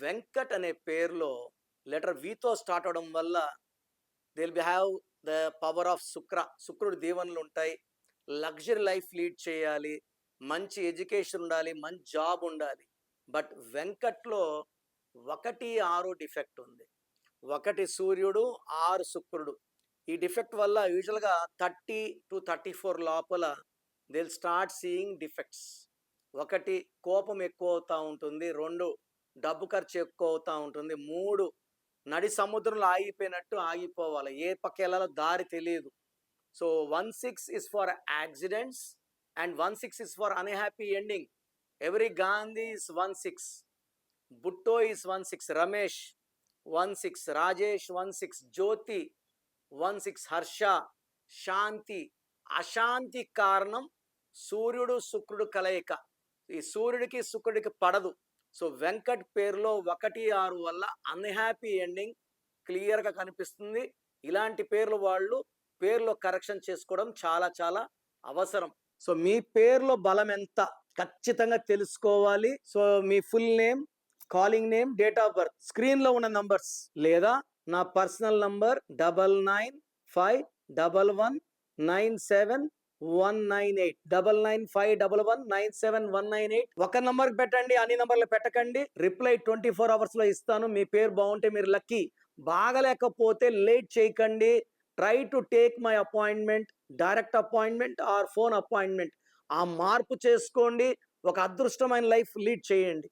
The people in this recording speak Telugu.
వెంకట్ అనే పేరులో లెటర్ వితో స్టార్ట్ అవడం వల్ల they will be have the power of Shukra శుక్రుడి దీవెనలు ఉంటాయి. లగ్జరీ లైఫ్ లీడ్ చేయాలి. మంచి ఎడ్యుకేషన్ ఉండాలి. మంచి జాబ్ ఉండాలి. బట్ వెంకట్లో ఒకటి ఆరు డిఫెక్ట్ ఉంది. ఒకటి సూర్యుడు ఆరు శుక్రుడు. ఈ డిఫెక్ట్ వల్ల యూజువల్గా థర్టీ టు థర్టీ ఫోర్ లోపల దిల్ స్టార్ట్ సీయింగ్ డిఫెక్ట్స్ ఒకటి కోపం ఎక్కువ అవుతూ ఉంటుంది. రెండు డబ్బు ఖర్చు ఎక్కువ అవుతూ ఉంటుంది. మూడు నడి సముద్రంలో ఆగిపోయినట్టు ఆగిపోవాలి. ఏ పక్క వెళ్ళాలో దారి తెలియదు so one six is for accidents and one six is for unhappy ending. Every Gandhi is one six. Bhutto is one six. Ramesh one six. Rajesh one six. Jyothi one six. Harsha శాంతి. అశాంతి కారణం సూర్యుడు శుక్రుడు కలయిక. ఈ సూర్యుడికి శుక్రుడికి పడదు. సో వెంకట్ పేరులో ఒకటి ఆరు వల్ల అన్హ్యాపీ ఎండింగ్ క్లియర్గా కనిపిస్తుంది. ఇలాంటి పేర్లు వాళ్ళు పేర్లో కరెక్షన్ చేసుకోవడం చాలా చాలా అవసరం. సో మీ పేర్లో బలం ఎంత ఖచ్చితంగా తెలుసుకోవాలి. So me full name calling name date of birth స్క్రీన్లో ఉన్న నంబర్స్ లేదా నా personal number double nine five double one nine seven one nine eight double nine five double one nine seven one nine eight ఒక నంబర్ పెట్టండి అన్ని నంబర్లు పెట్టకండి. రిప్లై ట్వంటీ ఫోర్ అవర్స్లో ఇస్తాను మీ పేరు బాగుంటే మీరు లక్కీ. బాగలేకపోతే లేట్ చేయకండి. Try to take my appointment direct appointment or phone appointment. ఆ మార్పు చేసుకోండి ఒక అదృష్టమైన లైఫ్ లీడ్ చేయండి.